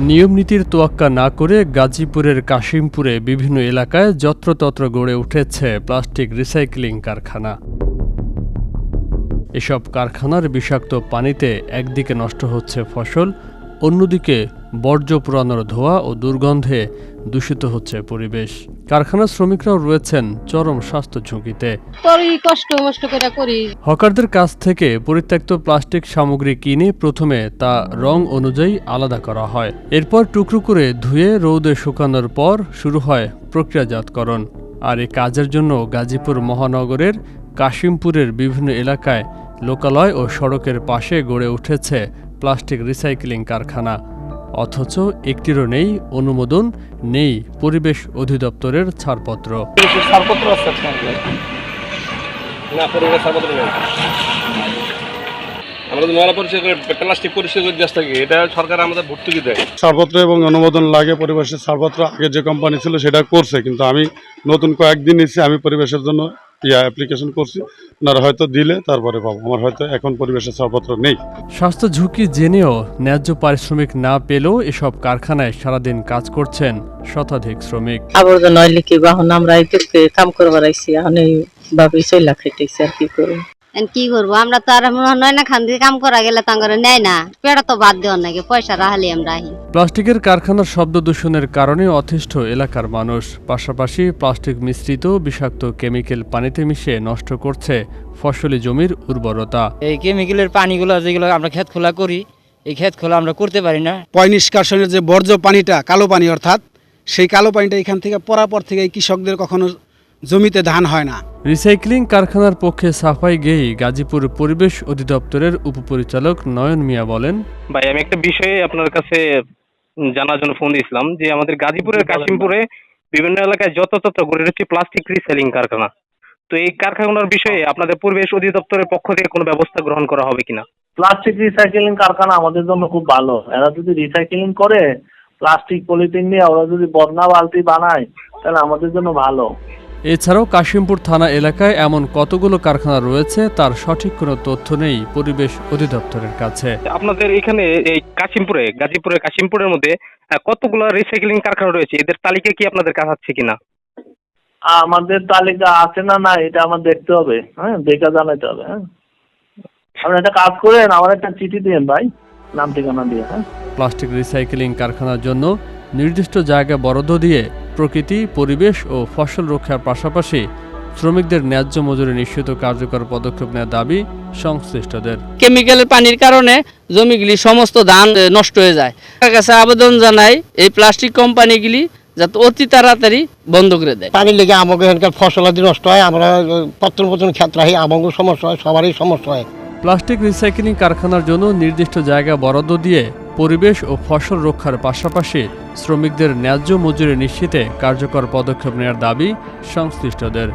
নিয়ম নীতির তোয়াক্কা না করে গাজীপুরের কাশিমপুরে বিভিন্ন এলাকায় যত্রতত্র গড়ে উঠেছে প্লাস্টিক রিসাইক্লিং কারখানা। এসব কারখানার বিষাক্ত পানিতে একদিকে নষ্ট হচ্ছে ফসল, অন্যদিকে বর্জ্য পুরানোর ধোঁয়া ও দুর্গন্ধে দূষিত হচ্ছে পরিবেশ। কারখানার শ্রমিকরাও রয়েছেন চরম স্বাস্থ্য ঝুঁকিতে। কষ্ট মষ্ট করে করি। হকারদের কাছ থেকে পরিত্যক্ত প্লাস্টিক সামগ্রী কিনে প্রথমে তা রং অনুযায়ী আলাদা করা হয়। এরপর টুকরো করে ধুয়ে রৌদে শুকানোর পর শুরু হয় প্রক্রিয়াজাতকরণ। আর এই কাজের জন্য গাজীপুর মহানগরের কাশিমপুরের বিভিন্ন এলাকায় লোকালয় ও সড়কের পাশে গড়ে উঠেছে প্লাস্টিক রিসাইক্লিং কারখানা। অথচ একটিরও নেই অনুমোদন নেই পরিবেশ অধিদপ্তরের ছাড়পত্র। ছাড়পত্র আছে আপনার না পরিবেশ ছাড়পত্র নেই। আমরা তো ময়লা পরিষ্কার করে প্লাস্টিক পরিষ্কার করে দিয়ে থাকি এটা সরকার আমাদের ভর্তুকি দেয়। ছাড়পত্র এবং অনুমোদন লাগে পরিবেশের ছাড়পত্র আগে যে কোম্পানি ছিল সেটা করছে কিন্তু আমি নতুন কয়েকদিন এসে আমি পরিবেশের জন্য ইয়া অ্যাপ্লিকেশন করছি। ওনারা হয়তো দিলে তারপরে পাবো। আমার হয়তো এখন পরিবেশের ছাড়পত্র নেই। স্বাস্থ্য ঝুঁকি জেনেও ন্যায্য পারিশ্রমিক না পেলেও এসব কারখানায় সারাদিন কাজ করছেন শতাধিক শ্রমিক। আবর্জনা হইলে কি বাহন আমরা এদিকে কাম করবার আইসি এখন এইভাবে চইলা খাইতেছি আর কি করব। কি করব? আমরা তো আর নয় না খান দিয়ে কাম করা গেলে তাঙ্গরে নেয় না। পেড়া তো বাদ দেওয়ার নাকি পয়সা রাহালি আমরা আহি। প্লাস্টিকের কারখানার শব্দ দূষণের কারণে অতিষ্ঠ এলাকার মানুষ। পাশাপাশি প্লাস্টিক মিশ্রিত বিষাক্ত কেমিক্যাল পানিতে মিশে নষ্ট করছে ফসলি জমির উর্বরতা। এই কেমিক্যালের পানিগুলো যেগুলো আমরা ক্ষেত খোলা করি এই ক্ষেত খোলা আমরা করতে পারি না। পয় নিষ্কাশনের যে বর্জ্য পানিটা কালো পানি অর্থাৎ সেই কালো পানিটা এখান থেকে পরার পর থেকে কৃষকদের কখনো জমিতে ধান হয় না। রিসাইক্লিং কারখানার পক্ষে সাফাই গেয়েই গাজীপুর পরিবেশ অধিদপ্তরের উপপরিচালক নয়ন মিয়া বলেন ভাই আমি একটা বিষয়ে আপনার কাছে জানার জন্য ফোন দিয়েছিলাম যে আমাদের গাজীপুরের কাশিমপুরে বিভিন্ন এলাকায় যত তত গড়ে উঠছে প্লাস্টিক রিসেলিং কারখানা। তো এই কারখানার বিষয়ে আপনাদের পরিবেশ অধিদপ্তরের পক্ষ থেকে কোনো ব্যবস্থা গ্রহণ করা হবে কিনা? প্লাস্টিক রিসাইকেলিং কারখানা আমাদের জন্য খুব ভালো। এরা যদি রিসাইকেলিং করে প্লাস্টিক পলিথিন নিয়ে ওরা যদি বদনা বালতি বানায় তাহলে আমাদের জন্য ভালো। এছাড়াও কাশিমপুর থানা এলাকায় এমন কতগুলো কারখানা রয়েছে তার সঠিক কোনো তথ্য নেই পরিবেশ অধিদপ্তরের কাছে। আপনাদের এখানে এই কাশিমপুরে গাজীপুরে কাশিমপুরের মধ্যে কতগুলো রিসাইক্লিং কারখানা রয়েছে? এদের তালিকা কি আপনাদের কাছে আছে কিনা? আমাদের তালিকা আছে না না এটা আমার দেখতে হবে। হ্যাঁ দেখে জানাতে হবে হ্যাঁ। আপনি একটা কাজ করেন আমার একটা চিঠি দিন ভাই নাম ঠিকানা দিয়ে হ্যাঁ। প্লাস্টিক রিসাইক্লিং কারখানার জন্য নির্দিষ্ট জায়গা বরাদ্দ দিয়ে প্রকৃতি পরিবেশ ও ফসল রক্ষার পাশাপাশি শ্রমিকদের ন্যায্য মজুরি নিশ্চিত কার্যকর পদক্ষেপ নেওয়ার দাবি সংশ্লিষ্টদের। কেমিক্যালের পানির কারণে জমিগুলি সমস্ত ধান নষ্ট হয়ে যায়। তার কাছে আবেদন জানাই এই প্লাস্টিক কোম্পানিগুলি যাতে অতি তাড়াতাড়ি বন্ধ করে দেয়। পানির লেগে আমাকে এখানকার ফসলাদি নষ্ট হয় আমরা পত্র পতন ক্ষেত্রে হয় আমাকেও সমস্যা হয় সবারই সমস্যা হয়। প্লাস্টিক রিসাইক্লিং কারখানার জন্য নির্দিষ্ট জায়গা বরাদ্দ দিয়ে পরিবেশ ও ফসল রক্ষার পাশাপাশি শ্রমিকদের ন্যায্য মজুরি নিশ্চিতে কার্যকর পদক্ষেপ নেওয়ার দাবি সংশ্লিষ্টদের।